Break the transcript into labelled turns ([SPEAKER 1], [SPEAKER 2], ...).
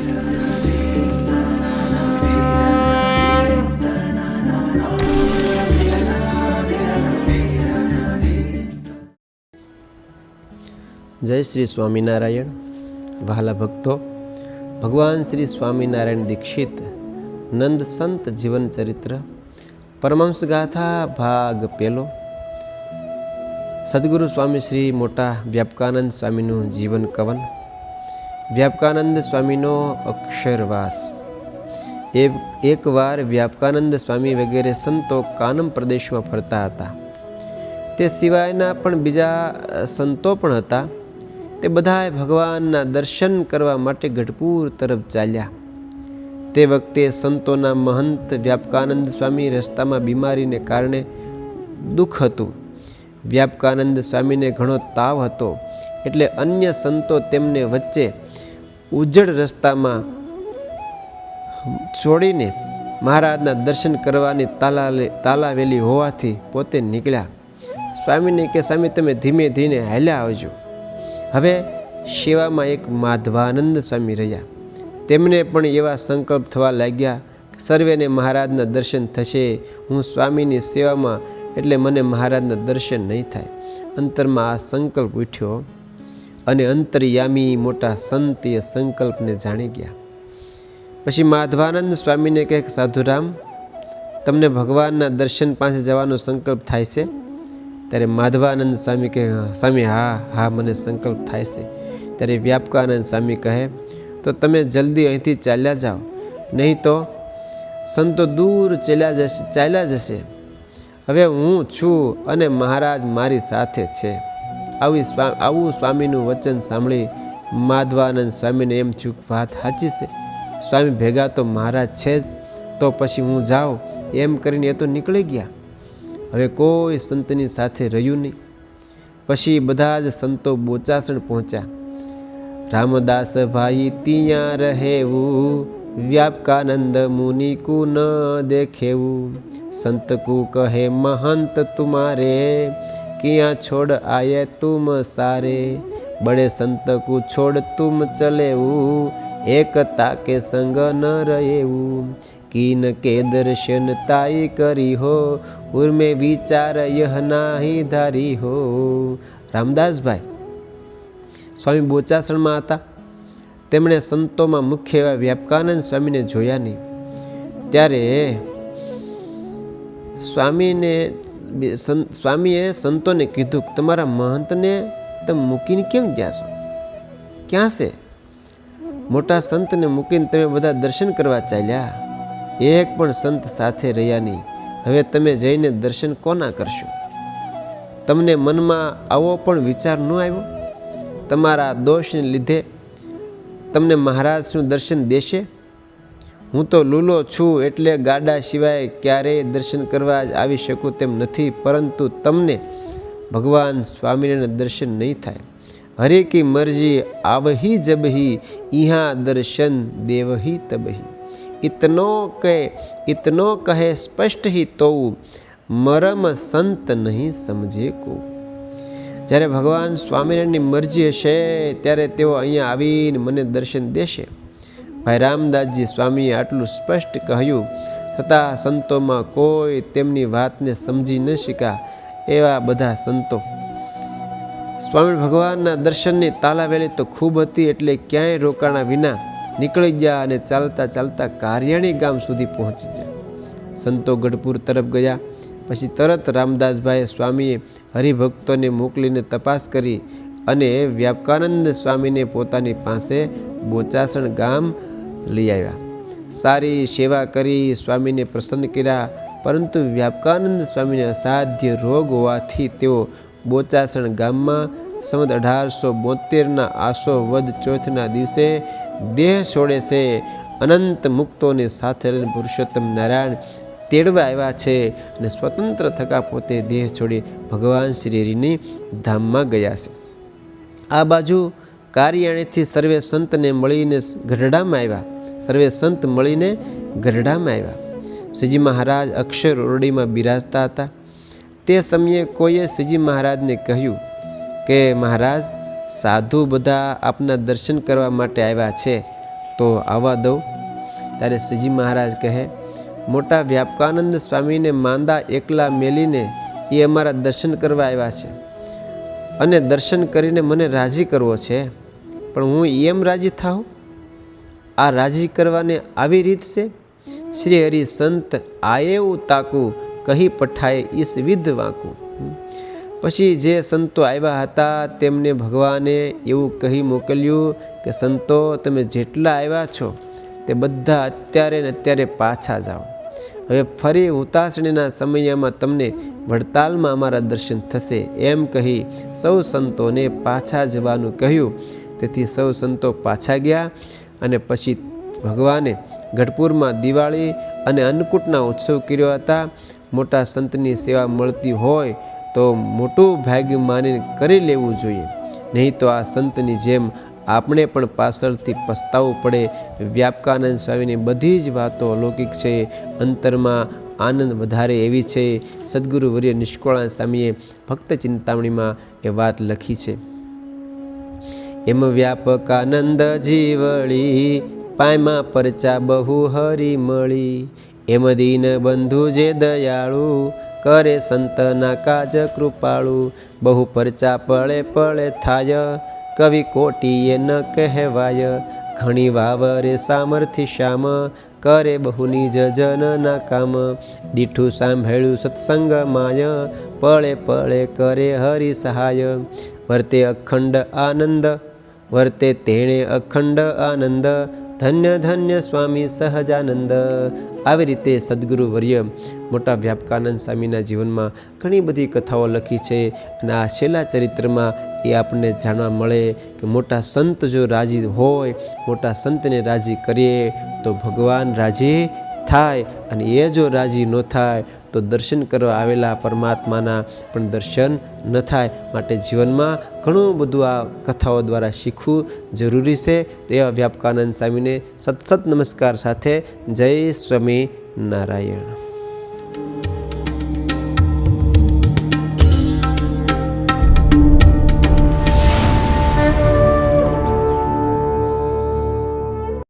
[SPEAKER 1] જય શ્રી સ્વામિનારાયણ. વહાલા ભક્તો, ભગવાન શ્રી સ્વામિનારાયણ દીક્ષિત, નંદ સંત જીવન ચરિત્ર, પરમહંસ ગાથા ભાગ પહેલો સદગુરુ સ્વામી શ્રી મોટા વ્યાપકાનંદ સ્વામીનું જીવન કવન વ્યાપકાનંદ સ્વામીનો અક્ષરવાસ. એ એકવાર વ્યાપકાનંદ સ્વામી વગેરે સંતો કાનમ પ્રદેશમાં ફરતા હતા. તે સિવાયના પણ બીજા સંતો પણ હતા. તે બધાએ ભગવાનના દર્શન કરવા માટે ગઢપુર તરફ ચાલ્યા. તે વખતે સંતોના મહંત વ્યાપકાનંદ સ્વામી રસ્તામાં બીમારીને કારણે દુઃખ હતું. વ્યાપકાનંદ સ્વામીને ઘણો તાવ હતો. એટલે અન્ય સંતો તેમને વચ્ચે ઉજ્જડ રસ્તામાં છોડીને મહારાજના દર્શન કરવાની તાલા તાલાવેલી હોવાથી પોતે નીકળ્યા. સ્વામીને કે, સ્વામી, તમે ધીમે ધીમે હાલ્યા આવજો. હવે સેવામાં એક માધવાનંદ સ્વામી રહ્યા. તેમને પણ એવા સંકલ્પ થવા લાગ્યા સર્વેને મહારાજના દર્શન થશે. હું સ્વામીની સેવામાં એટલે મને મહારાજના દર્શન નહીં થાય. અંતરમાં આ સંકલ્પ ઉઠ્યો. અને અંતર્યામી મોટા સંતીય સંકલ્પને જાણી ગયા. પછી માધવાનંદ સ્વામીને કહે સાધુરામ તમને ભગવાનના દર્શન પાસે જવાનો સંકલ્પ થાય છે? ત્યારે માધવાનંદ સ્વામી કહે, સ્વામી, હા હા, મને સંકલ્પ થાય છે. ત્યારે વ્યાપકાનંદ સ્વામી કહે, તો તમે જલ્દી અહીંથી ચાલ્યા જાઓ. નહીં તો સંતો દૂર ચાલ્યા જશે ચાલ્યા જશે. હવે હું છું અને મહારાજ મારી સાથે છે. આવી સ્વા આવું સ્વામીનું વચન સાંભળી માધવાનંદ સ્વામીને એમ થયું કે વાત સાચી છે. સ્વામી ભેગા તો મહારાજ છે જ. તો પછી હું જાઉં. એમ કરીને એ તો નીકળી ગયા. હવે કોઈ સંતની સાથે રહ્યું નહીં. પછી બધા જ સંતો બોચાસણ પહોંચ્યા. રામદાસ ભાઈ, ત્યાં રહેવું. વ્યાપકાનંદ મુનિ કુ ન દેખેવું. સંત કુ કહે, મહંત તુમારે. કિયા છોડ આયે તુમ સારે? બડે સંત કુ છોડ તુમ ચલેવું? એકતા કે સંગ ન રહેવું કિન કે દર્શન તાઈ કરી હો? ઉર્મે વિચાર યહ નાહી ધારી હો? રામદાસભાઈ, સ્વામી બોચાસણમાં હતા. તેમણે સંતોમાં મુખ્ય એવા વ્યાપકાનંદ સ્વામીને જોયા નહીં. ત્યારે સ્વામીને સ્વામીએ સંતોને કીધું કે તમારા મહંતને તમે મૂકીને કેમ ગયા છો? ક્યાં છે? મોટા સંતને મૂકીને તમે બધા દર્શન કરવા ચાલ્યા. એક પણ સંત સાથે રહ્યા નહીં. હવે તમે જઈને દર્શન કોના કરશો? તમને મનમાં આવો પણ વિચાર ન આવ્યો? તમારા દોષને લીધે તમને મહારાજ શું દર્શન દેશે? હું તો લૂલો છું એટલે ગાડા સિવાય ક્યારેય દર્શન કરવા આવી શકું તેમ નથી, પરંતુ તમને ભગવાન સ્વામિનારાયણ દર્શન નહીં થાય. હરે કી મરજી આવહી જબહી ઇહા દર્શન દેવહી તબહી. ઇતનો કહે ઇતનો કહે સ્પષ્ટ હી તો મરમ સંત નહીં સમજે કો. જ્યારે ભગવાન સ્વામિનારાયણની મરજી હશે, ત્યારે તેઓ અહીંયા આવીને મને દર્શન દેશે. ભાઈ રામદાસજી સ્વામીએ આટલું સ્પષ્ટ કહ્યું, છતાં સંતોમાં કોઈ તેમની વાતને સમજી ન શીખા એવા બધા સંતો. સ્વામી ભગવાનના દર્શનની તાલાવેલી તો ખૂબ હતી એટલે ક્યાંય રોકાણા વિના નીકળી ગયા અને ચાલતા ચાલતા કાર્યાણી ગામ સુધી પહોંચી ગયા. સંતો ગઢપુર તરફ ગયા, પછી તરત રામદાસભાઈએ સ્વામીએ હરિભક્તોને મોકલીને તપાસ કરી અને વ્યાપકાનંદ સ્વામીને પોતાની પાસે બોચાસણ ગામ લઈ આવ્યા. સારી સેવા કરી સ્વામીને પ્રસન્ન કર્યા, પરંતુ વ્યાપકાનંદ સ્વામીને અસાધ્ય રોગ હોવાથી તેઓ બોચાસણ ગામમાં સંવત અઢારસો બોતેરના આસો વદ ચોથના દિવસે દેહ છોડે છે, અનંત મુક્તોને સાથે લઈને પુરુષોત્તમ નારાયણ તેડવા આવ્યા છે અને સ્વતંત્ર થકા પોતે દેહ છોડી ભગવાન શ્રી હરિની ધામમાં ગયા છે. આ બાજુ કારિયાણીથી સર્વે સંતને મળીને ગઢડામાં આવ્યા. સર્વે સંત મળીને ગઢડામાં આવ્યા. શ્રીજી મહારાજ અક્ષર ઓરડીમાં બિરાજતા હતા. તે સમયે કોઈએ શ્રીજી મહારાજને કહ્યું કે, મહારાજ, સાધુ બધા આપના દર્શન કરવા માટે આવ્યા છે, તો આવવા દઉં ત્યારે શ્રીજી મહારાજ કહે, મોટા વ્યાપકાનંદ સ્વામીને માંદા એકલા મેલીને એ અમારા દર્શન કરવા આવ્યા છે. અને દર્શન કરીને મને રાજી કરવો છે. પણ હું એમ રાજી થાઉં, આ રાજી કરવાને આવી રીત છે? શ્રી હરિ સંત આયેવું તાકું, કહી પઠાય ઈસ વિધ વાંકું. પછી જે સંતો આવ્યા હતા, તેમને ભગવાને એવું કહી મોકલ્યું કે, સંતો, તમે જેટલા આવ્યા છો, તે બધા અત્યારે ને અત્યારે પાછા જાઓ. હવે ફરી ઉતાસણીના સમયમાં તમને વડતાલમાં અમારા દર્શન થશે. એમ કહી સૌ સંતોને પાછા જવાનું કહ્યું. તેથી સૌ સંતો પાછા ગયા અને પછી ભગવાને ગઢપુરમાં દિવાળી અને અન્નકૂટના ઉત્સવ કર્યો હતા. મોટા સંતની સેવા મળતી હોય તો મોટું ભાગ્ય માનીને કરી લેવું જોઈએ. નહીં તો આ સંતની જેમ આપણે પણ પાછળથી પસ્તાવવું પડે. વ્યાપકાનંદ સ્વામીની બધી જ વાતો અલૌકિક છે. અંતરમાં આનંદ વધારે એવી છે. સદગુરુ વર્ય નિષ્કોળાન સ્વામીએ ભક્ત ચિંતામણીમાં એ વાત લખી છે. એમ વ્યાપકાનંદ જીવળી, પાયમાં પરચા બહુ હરી મળી. એમ દીન બંધુ જે દયાળુ, કરે સંતના કાજ કૃપાળુ. બહુ પરચા પળે પળે થાય, કવિ કોટીએ ન કહેવાય. ઘણી વાવરે સામર્થ્ય શ્યામ, કરે બહુ નિજ જનના કામ. દીઠું સાંભળ્યું સત્સંગ માય, પળે પળે કરે હરિ સહાય. વર્તે અખંડ આનંદ વર્તે તેણે અખંડ આનંદ, ધન્ય ધન્ય સ્વામી સહજાનંદ. આવી રીતે સદગુરુ વર્ય મોટા વ્યાપકાનંદ સ્વામીના જીવનમાં ઘણી બધી કથાઓ લખી છે અને આ છેલ્લા ચરિત્રમાં એ આપણને જાણવા મળે કે મોટા સંત જો રાજી હોય, મોટા સંતને રાજી કરીએ તો ભગવાન રાજી થાય અને એ જો રાજી ન થાય તો દર્શન કરવા આવેલા પરમાત્માના પણ દર્શન ન થાય માટે જીવનમાં ઘણું બધું આ કથાઓ દ્વારા શીખવું જરૂરી છે. એવા વ્યાપકાનંદ સ્વામીને સતસત નમસ્કાર સાથે જય સ્વામી નારાયણ